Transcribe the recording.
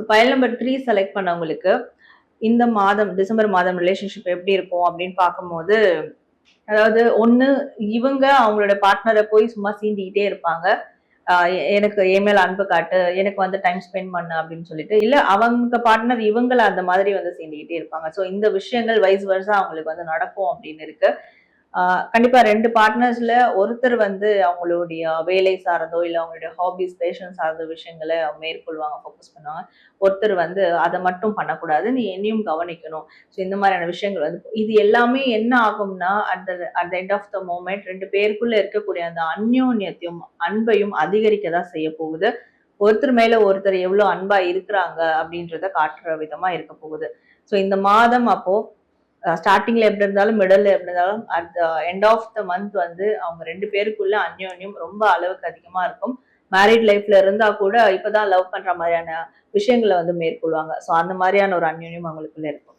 So பயல் number three select பண்ணவங்களுக்கு இந்த மாதம் டிசம்பர் மாதம் ரிலேஷன்ஷிப் எப்படி இருக்கும் அப்படின்னு பார்க்கும்போது அதாவது ஒன்று இவங்க அவங்களோட பார்ட்னரை போய் சும்மா சீண்டிக்கிட்டே இருப்பாங்க. எனக்கு என் மேல அன்பு காட்டு எனக்கு வந்து டைம் ஸ்பெண்ட் பண்ணு அப்படின்னு சொல்லிட்டு. இல்ல அவங்க பார்ட்னர் இவங்கள அந்த மாதிரி வந்து சீண்டிக்கிட்டே இருப்பாங்க. ஸோ இந்த விஷயங்கள் வைஸ் வருஷம் அவங்களுக்கு வந்து நடக்கும் அப்படின்னு இருக்கு. கண்டிப்பா ரெண்டு பார்ட்னர்ஸ்ல ஒருத்தர் வந்து அவங்களுடைய வேலை சார்ந்தோ இல்லை அவங்களுடைய ஹாபிஸ் பேஷன் சார்ந்த விஷயங்களை மேற்கொள்வாங்க ஃபோக்கஸ் பண்ணுவாங்க. ஒருத்தர் வந்து அதை மட்டும் பண்ணக்கூடாது. நீ என்னையும் கவனிக்கணும். ஸோ இந்த மாதிரியான விஷயங்கள் வந்து இது எல்லாமே என்ன ஆகும்னா at the at the end of the moment ரெண்டு பேருக்குள்ள இருக்கக்கூடிய அந்த அந்யோன்யத்தையும் அன்பையும் அதிகரிக்க தான் செய்ய போகுது. ஒருத்தர் மேல ஒருத்தர் எவ்வளோ அன்பா இருக்கிறாங்க அப்படின்றத காட்டுற விதமா இருக்க போகுது. ஸோ இந்த மாதம் அப்போ ஸ்டார்டிங்ல எப்படி இருந்தாலும் மிடல்ல எப்படி இருந்தாலும் at the end of the month வந்து அவங்க ரெண்டு பேருக்குள்ள அந்யோன்யம் ரொம்ப அளவுக்கு அதிகமா இருக்கும். மேரிட் லைஃப்ல இருந்தா கூட இப்பதான் லவ் பண்ற மாதிரியான விஷயங்களை வந்து மேற்கொள்வாங்க. ஸோ அந்த மாதிரியான ஒரு அந்யோன்யம் அவங்களுக்குள்ள இருக்கும்.